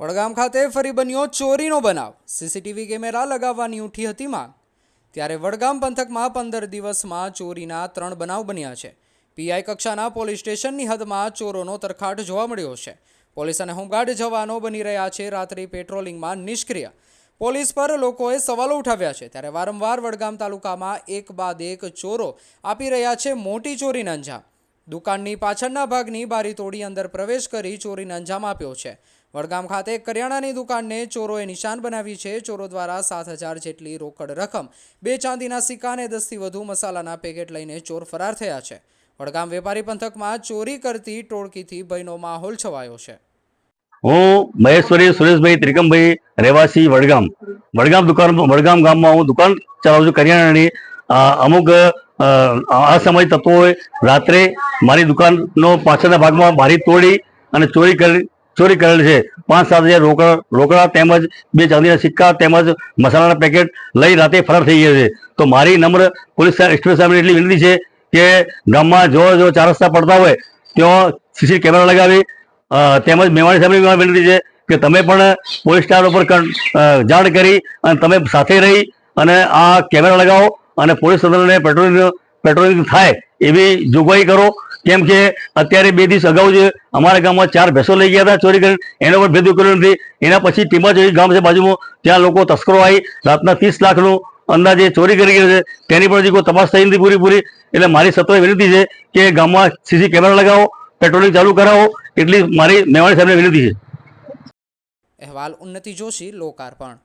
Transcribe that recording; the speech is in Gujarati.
વડગામ ખાતે ફરી બન્યો ચોરીનો બનાવ. સીસીટીવી કેમેરા લગાવવાની ઉઠી હતી માંગ. ત્યારે વડગામ પંથકમાં પંદર દિવસમાં ચોરીના ત્રણ બનાવ બન્યા છે. પીઆઈ કક્ષાના પોલીસ સ્ટેશનની હદમાં ચોરોનો તરખાટ જોવા મળ્યો છે. પોલીસ અને હોમગાર્ડ જવાનો બની રહ્યા છે રાત્રિ પેટ્રોલિંગમાં નિષ્ક્રિય. પોલીસ પર લોકોએ સવાલો ઉઠાવ્યા છે. ત્યારે વારંવાર વડગામ તાલુકામાં એક બાદ એક ચોરો આપી રહ્યા છે મોટી ચોરીના અંજામ. દુકાનની પાછળના ભાગની બારી તોડી અંદર પ્રવેશ કરી ચોરીને અંજામ આપ્યો છે. વડગામ ખાતે કરિયાણાની દુકાનને ચોરોએ નિશાન બનાવી છે. ચોરો દ્વારા સાત હજાર જેટલી રોકડ રકમ, બે ચાંદીના સિક્કા અને દસથી વધુ મસાલાના પેકેટ લઈને ચોર ફરાર થયા છે. વડગામ વેપારી પંથકમાં ચોરી કરતી ટોળકીથી ભયનો માહોલ છવાયો છે. હું મહેશ્વરી સુરેશભાઈ ત્રિકમભાઈ, રહેવાસી વડગામ. વડગામ દુકાન, વડગામ ગામમાં હું દુકાન ચલાવું છું. કરિયાણાની અમુક અસમય તત્વોએ રાત્રે મારી દુકાનનો પાછળના ભાગમાં બારી તોડી અને ચોરી કરી, ચોરી કરેલ છે. પાંચ સાત હજાર રોકડા રોકડા તેમજ બે ચાંદીના સિક્કા તેમજ મસાલાના પેકેટ લઈ રાતે ફરાર થઈ ગયા છે. તો મારી નમ્ર પોલીસ એક્સપ્રેસ સાહેબને એટલી વિનંતી છે કે ગામમાં જો જો ચાર રસ્તા પડતા હોય, ત્યાં સીસી કેમેરા લગાવી તેમજ મેવાણી પણ વિનંતી છે કે તમે પણ પોલીસ સ્ટાર ઉપર જાણ કરી અને તમે સાથે રહી અને આ કેમેરા લગાવો અને પોલીસ તંત્રને પેટ્રોલિંગ પેટ્રોલિંગ થાય એવી જોગવાઈ કરો. કેમ કે અત્યારે બે દિવસ અગાઉ જ અમારા ગામમાં ચાર ભેંસો લઈ ગયા હતા ચોરી કરીને, એનો પણ ભેદ કર્યો નથી. એના પછી ટીમા ચોરી ગામ છે બાજુમાં, ત્યાં લોકો તસ્કરો આવી, રાતના ત્રીસ લાખનું અંદાજે ચોરી કરી ગયા છે. તેની પણ હજી કોઈ તપાસ થઈ નથી પૂરી એટલે મારી સત્વરે વિનંતી છે કે ગામમાં સીસી કેમેરા લગાવો, પેટ્રોલિંગ ચાલુ કરાવો. એટલી મારી મેવાણી સાહેબને વિનંતી છે. અહેવાલ ઉન્નતિ જોશી, લોકાર્પણ.